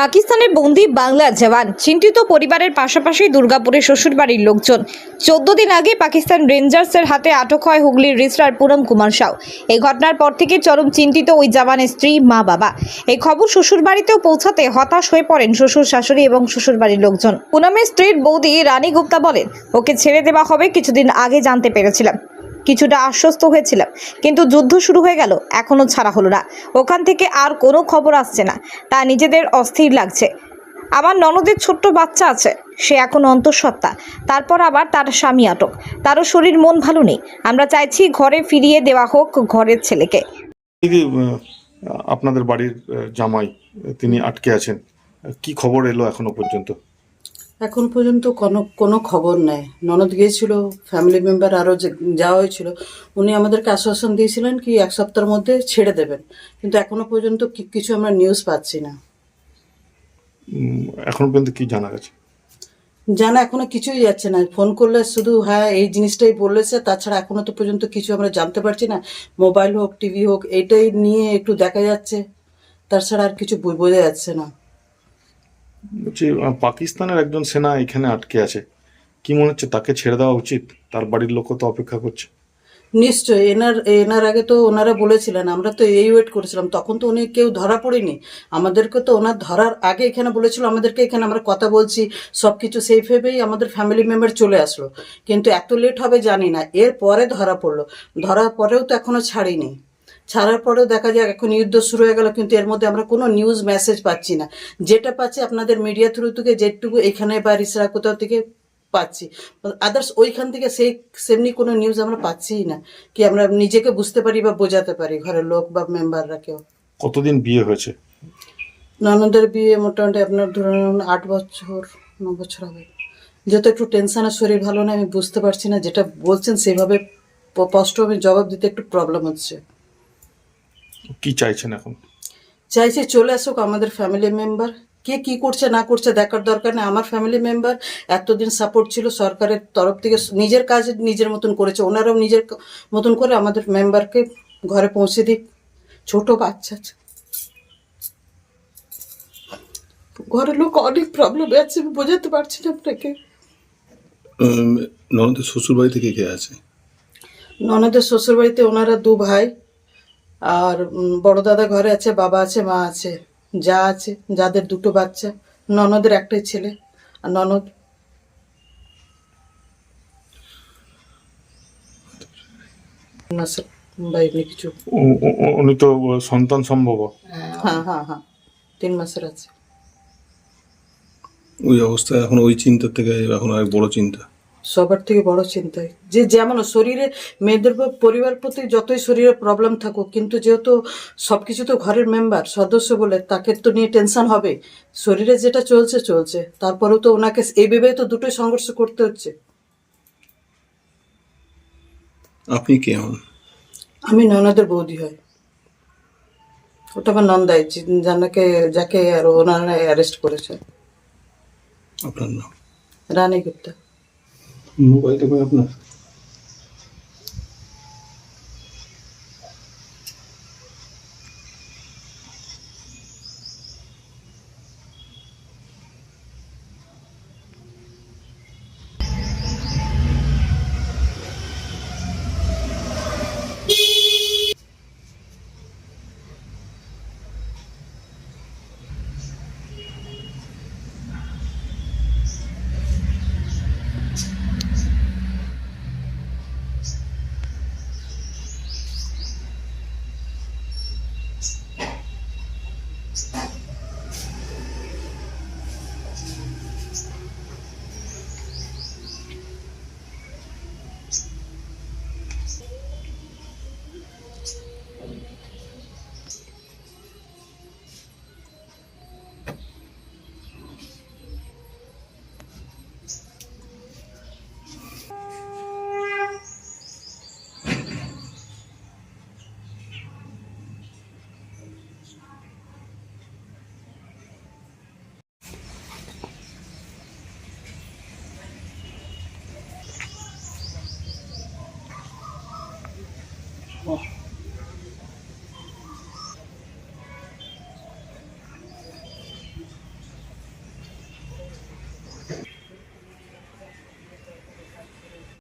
পাকিস্তানে বন্দি বাংলা জওয়ান, চিন্তিত পরিবারের পাশাপাশি দুর্গাপুরের শ্বশুরবাড়ির লোকজন। চোদ্দ দিন আগে পাকিস্তান রেঞ্জার্সের হাতে আটক হয় হুগলির রিসরার পুরম কুমার সাউ। এই ঘটনার পর থেকে চরম চিন্তিত ওই জওয়ানের স্ত্রী মা বাবা এই খবর শ্বশুরবাড়িতেও পৌঁছাতে হতাশ হয়ে পড়েন শ্বশুর শাশুড়ি এবং শ্বশুরবাড়ির লোকজন। পুনমের স্ত্রীর বৌদি রানী গুপ্তা বলেন, ওকে ছেড়ে দেওয়া হবে, কিছুদিন আগে জানতে পেরেছিলাম। কিছুটা আশ্বস্ত হয়েছিলাম। কিন্তু যুদ্ধ শুরু হয়ে গেল এখনও ছাড়া হলো না। ওখান থেকে আর কোনো খবর আসছে না। তা নিজেদের অস্থির লাগছে। আমার ননদের ছোট্ট বাচ্চা আছে। সে এখন অন্তঃসত্ত্বা। তারপর আবার তার স্বামী আটক। তারও শরীর মন ভালো নেই। আমরা চাইছি ঘরে ফিরিয়ে দেওয়া হোক ঘরের ছেলেকে। আপনাদের বাড়ির জামাই, তিনি আটকে আছেন। কি খবর এলো এখনও পর্যন্ত? এখন পর্যন্ত কোনো কোনো খবর নেই। ননদ গিয়েছিল ফ্যামিলি মেম্বার আরও যাওয়া হয়েছিল উনি আমাদেরকে আশ্বাসন দিয়েছিলেন কি এক সপ্তাহের মধ্যে ছেড়ে দেবেন। কিন্তু এখনও পর্যন্ত কিছু আমরা নিউজ পাচ্ছি না। এখন পর্যন্ত কি জানা গেছে? জানা এখনও কিছুই যাচ্ছে না। ফোন করলে শুধু হ্যাঁ এই জিনিসটাই বলেছে তাছাড়া এখনও তো পর্যন্ত কিছু আমরা জানতে পারছি না। মোবাইল হোক টিভি হোক এটাই নিয়ে একটু দেখা যাচ্ছে। তাছাড়া আর কিছু বোঝা যাচ্ছে না। বলছি পাকিস্তানের একজন সেনা এখানে আটকে আছে। কি মনে হচ্ছে, তাকে ছেড়ে দেওয়া উচিত? তার বাড়ির লোকও তো অপেক্ষা করছে। নিশ্চয়ই, এনার এনার আগে তো ওনারা বলেছিলেন, আমরা তো এই ওয়েট করেছিলাম, তখন তো উনি কেউ ধরা পড়েনি। আমাদেরকে তো ওনার ধরার আগে এখানে বলেছিল, আমাদেরকে এখানে আমরা কথা বলছি সব কিছু সেফ ভেবেই আমাদের ফ্যামিলি মেম্বার চলে আসলো। কিন্তু এত লেট হবে জানি না এর পরে ধরা পড়ল। ধরার পরেও তো এখনও ছাড়িনি। ছাড়ার পরেও দেখা যাক এখন যুদ্ধ শুরু হয়ে গেল কিন্তু এর মধ্যে আমরা কোনো নিউজ মেসেজ পাচ্ছি না। যেটা পাচ্ছি আপনাদের মিডিয়া থ্রু থেকে যেটুকু এখানে বা রিসরা কোথাও থেকে পাচ্ছি। আদার্স ওইখান থেকে সেই সেমনি কোনো নিউজ আমরা পাচ্ছিই না কি আমরা নিজেকে বুঝতে পারি বা বোঝাতে পারি ঘরের লোক বা মেম্বাররা কেউ। কতদিন বিয়ে হয়েছে? ননদের বিয়ে মোটামুটি আপনার ধরুন আট বছর ন বছর হবে। যেহেতু একটু টেনশনের শরীর ভালো না আমি বুঝতে পারছি না যেটা বলছেন সেভাবে স্পষ্ট আমি জবাব দিতে একটু প্রবলেম হচ্ছে। কি চাইছেন এখন? চাইছি চলে আসুক আমাদের ফ্যামিলি মেম্বার কে কি করছে না করছে দেখার দরকার নেই। আমার ফ্যামিলি মেম্বার এতদিন সাপোর্ট ছিল সরকারের তরফ থেকে নিজের কাজ নিজের মতন করেছে। ওনারাও নিজের মতন করে আমাদের মেম্বারকে ঘরে পৌঁছে দিক। ছোট বাচ্চা আছে। ঘরের লোক অনেক প্রবলেম আছে আমি বোঝাতে পারছি না আপনাকে। ননদের শ্বশুর বাড়িতে কে কে আছে? ননদের শ্বশুরবাড়িতে ওনারা দু ভাই। আর বড় দাদা ঘরে আছে বাবা আছে মা আছে যা আছে যাদের দুটো বাচ্চা ননদের একটাই ছেলে আর ননদ? বা এমনি কিছু উনি তো সন্তান সম্ভব। হ্যাঁ হ্যাঁ হ্যাঁ তিন মাসের আছে। ওই অবস্থায় এখন ওই চিন্তার থেকে এখন আর বড় চিন্তা। সবার থেকে বড় চিন্তায় যে যেমন শরীরে মেয়েদের পরিবার প্রতি যতই শরীরে প্রবলেম থাকুক কিন্তু যেহেতু সব কিছু তো ঘরের মেম্বার সদস্য বলে তাকে তো নিয়ে টেনশন হবে। শরীরে যেটা চলছে চলছে। তারপরেও তো ওনাকে এই ভেবে তো দুটোই সংঘর্ষ করতে হচ্ছে। আপনি কে হন? আমি ননদের বৌদি হয়। ওটা আমার নন্দাই যাকে যাকে আর ওনারা অ্যারেস্ট করেছে। আপনার নাম? রানী গুপ্তা। মোবাইল আপনার